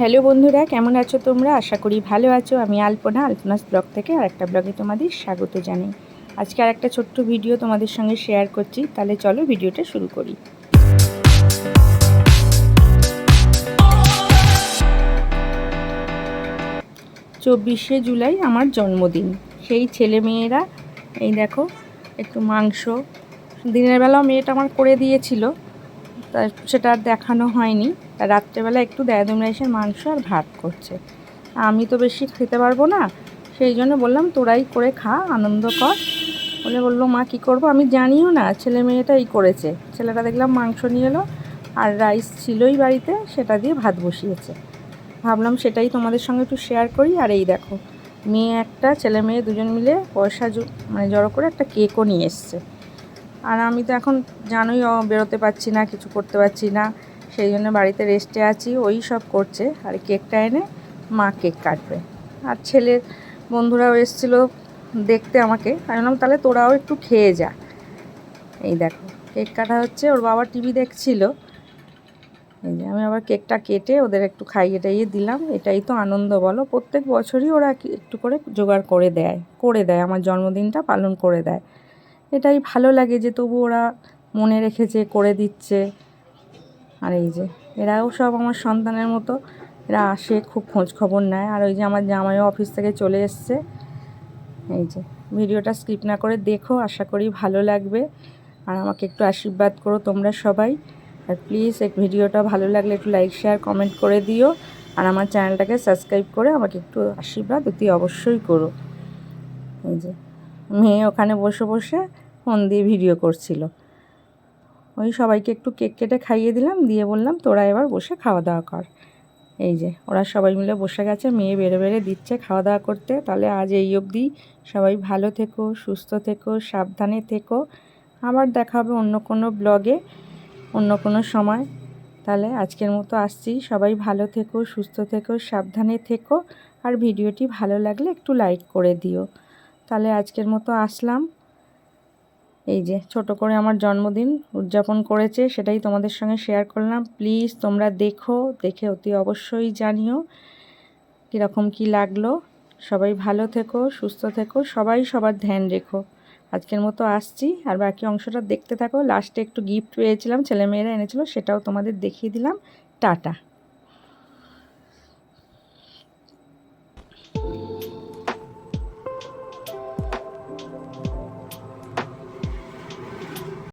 Hello বন্ধুরা, কেমন আছো তোমরা? আশা করি ভালো আছো। আমি আলপনা, আলপনাস ব্লগ থেকে আর একটা ব্লগে তোমাদের স্বাগত জানাই। আজকে আর একটা ছোট্ট ভিডিও তোমাদের সঙ্গে শেয়ার করছি। তাহলে চলো ভিডিওটা শুরু করি। চব্বিশে জুলাই আমার জন্মদিন। সেই ছেলে মেয়েরা, এই দেখো, একটু মাংস, দিনের বেলাও মেয়েটা আমার করে দিয়েছিল। তা সেটা আর দেখানো হয়নি। রাত্রেবেলা একটু দেয়াদুম রাইসের মাংস আর ভাত করছে। আমি তো বেশি খেতে পারব না, সেই জন্য বললাম, তোরাই করে খা, আনন্দ কর। বলে বলল, মা, কী করব? আমি জানিও না, ছেলে মেয়েটাই করেছে। ছেলেটা দেখলাম মাংস নিয়ে এলো, আর রাইস ছিলই বাড়িতে, সেটা দিয়ে ভাত বসিয়েছে। ভাবলাম সেটাই তোমাদের সঙ্গে একটু শেয়ার করি, আর এই দেখো, মেয়ে একটা, ছেলে মেয়ে দুজন মিলে পয়সা মানে জড়ো করে একটা কেকও নিয়ে এসছে। আর আমি তো এখন জানোই বেরোতে পারছি না, কিছু করতে পারছি না। সেই জন্য বাড়িতে রেস্টে আছি, ওই সব করছে। আর কেকটা এনে মা কেক কাটবে। আর ছেলের বন্ধুরাও এসেছিল দেখতে আমাকে। আমি বললাম, তাহলে তোরাও একটু খেয়ে যা। এই দেখো কেক কাটা হচ্ছে। ওর বাবা টিভি দেখছিল। এই যে, আমি আবার কেকটা কেটে ওদের একটু খাইয়ে টাইয়ে দিলাম। এটাই তো আনন্দ, বলো। প্রত্যেক বছরই ওরা একটু করে জোগাড় করে দেয় করে দেয়। আমার জন্মদিনটা পালন করে দেয়। এটাই ভালো লাগে যে তবু ওরা মনে রেখেছে করে দিচ্ছে। আর এই যে, এরাও সব আমার সন্তানের মতো, এরা আসে, খুব খোঁজ খবর নেয়। আর ওই যে আমার জামাইও অফিস থেকে চলে এসছে। এই যে, ভিডিওটা স্কিপ না করে দেখো, আশা করি ভালো লাগবে। আর আমাকে একটু আশীর্বাদ করো তোমরা সবাই। আর প্লিজ, এই ভিডিওটা ভালো লাগলে একটু লাইক, শেয়ার, কমেন্ট করে দিও। আর আমার চ্যানেলটাকে সাবস্ক্রাইব করে আমাকে একটু আশীর্বাদ অতি অবশ্যই করো। এই যে মেয়ে ওখানে বসে বসে ফোন দিয়ে ভিডিও করছিল। ওই সবাইকে একটু কেক কেটে খাইয়ে দিলাম, দিয়ে বললাম, তোরা এবার বসে খাওয়া দাওয়া কর। এই যে, ওরা সবাই মিলে বসে গেছে, মেয়ে বেড়ে বেড়ে দিচ্ছে খাওয়া দাওয়া করতে। তাহলে আজ এই অবধি সবাই ভালো থেকো, সুস্থ থেকো, সাবধানে থেকো। আবার দেখা হবে অন্য কোনো ব্লগে, অন্য কোনো সময়। তাহলে আজকের মতো আসছি। সবাই ভালো থেকো, সুস্থ থেকো, সাবধানে থেকো। আর ভিডিওটি ভালো লাগলে একটু লাইক করে দিও। তাহলে আজকের মতো আসলাম। এই যে ছোট করে আমার জন্মদিন উদযাপন করেছে, সেটাই তোমাদের সঙ্গে শেয়ার করলাম। প্লিজ তোমরা দেখো, দেখে অতি অবশ্যই জানিও কীরকম কি লাগল। সবাই ভালো থেকো, সুস্থ থেকো, সবাই সবার ধ্যান রেখো। আজকের মতো আসছি, আর বাকি অংশটা দেখতে থাকো। লাস্টে একটু গিফট পেয়েছিলাম, ছেলেমেয়েরা এনেছিল, সেটাও তোমাদের দেখিয়ে দিলাম। টাটা।